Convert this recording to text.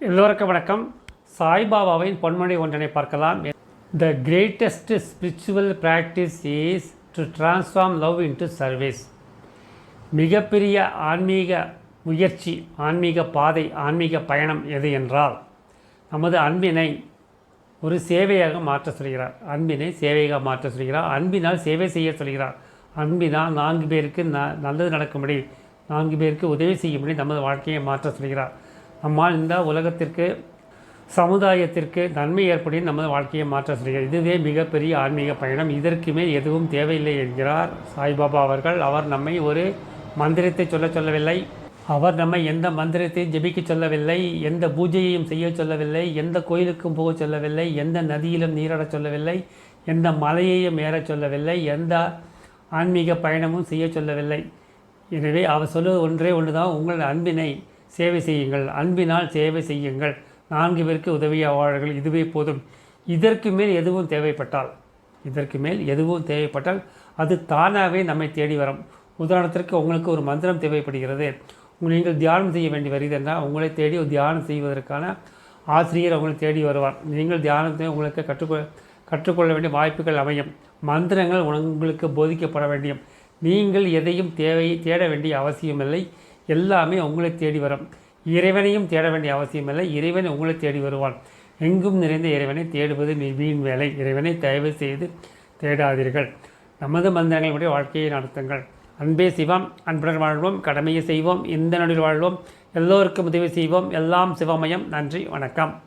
எல்லோருக்கும் வணக்கம். சாய்பாபாவின் பொன்மொழி ஒன்றினை பார்க்கலாம். The greatest spiritual practice is to transform love into service மிகப்பெரிய ஆன்மீக முயற்சி ஆன்மீக பாதை ஆன்மீக பயணம் எது என்றால் நமது அன்பினை ஒரு சேவையாக மாற்ற சொல்கிறார். அன்பினை சேவையாக மாற்ற சொல்கிறார். அன்பினால் சேவை செய்ய சொல்கிறார். அன்பினால் நான்கு பேருக்கு ந நல்லது நடக்கும்படி நான்கு பேருக்கு உதவி செய்யும்படி நமது வாழ்க்கையை மாற்ற சொல்கிறார். நம்மால் இந்த உலகத்திற்கு சமுதாயத்திற்கு நன்மை ஏற்படும் நமது வாழ்க்கையை மாற்ற சொல்கிறார். இதுவே மிகப்பெரிய ஆன்மீக பயணம். இதற்குமே எதுவும் தேவையில்லை என்கிறார் சாய்பாபா அவர்கள். அவர் நம்மை ஒரு மந்திரத்தை சொல்ல சொல்லவில்லை. அவர் நம்மை எந்த மந்திரத்தையும் ஜெபிக்க சொல்லவில்லை. எந்த பூஜையையும் செய்ய சொல்லவில்லை. எந்த கோயிலுக்கும் போக சொல்லவில்லை. எந்த நதியிலும் நீராடச் சொல்லவில்லை. எந்த மலையையும் ஏறச் சொல்லவில்லை. எந்த ஆன்மீக பயணமும் செய்ய சொல்லவில்லை. எனவே அவர் சொல்லுவது ஒன்றே ஒன்று தான் உங்கள் அன்பினை சேவை செய்யுங்கள். அன்பினால் சேவை செய்யுங்கள். நான்கு பேருக்கு உதவியாக இதுவே போதும். இதற்கு மேல் எதுவும் தேவைப்பட்டால் இதற்கு மேல் எதுவும் தேவைப்பட்டால் அது தானாகவே நம்மை தேடி வரும். உதாரணத்திற்கு உங்களுக்கு ஒரு மந்திரம் தேவைப்படுகிறது. நீங்கள் தியானம் செய்ய வேண்டி வருகிறது என்றால் உங்களை தேடி தியானம் செய்வதற்கான ஆசிரியர் உங்களை தேடி வருவார். நீங்கள் தியானத்தை உங்களுக்கு கற்றுக்கொள் கற்றுக்கொள்ள வேண்டிய வாய்ப்புகள் அமையும். மந்திரங்கள் உங்களுக்கு போதிக்கப்பட வேண்டியும் நீங்கள் எதையும் தேவை தேட வேண்டிய அவசியமில்லை. எல்லாமே உங்களை தேடி வரும். இறைவனையும் தேட வேண்டிய அவசியமில்லை இறைவன் உங்களை தேடி வருவான். எங்கும் நிறைந்த இறைவனை தேடுவது நீ வீண் வேலை. இறைவனை தயவு செய்து தேடாதீர்கள். நமது மந்திரங்களுடைய வாழ்க்கையை நடத்துங்கள். அன்பே சிவம். அன்புடன் வாழ்வோம். கடமையை செய்வோம். இந்த நொடியில் வாழ்வோம். எல்லோருக்கும் உதவி செய்வோம். எல்லாம் சிவமயம். நன்றி. வணக்கம்.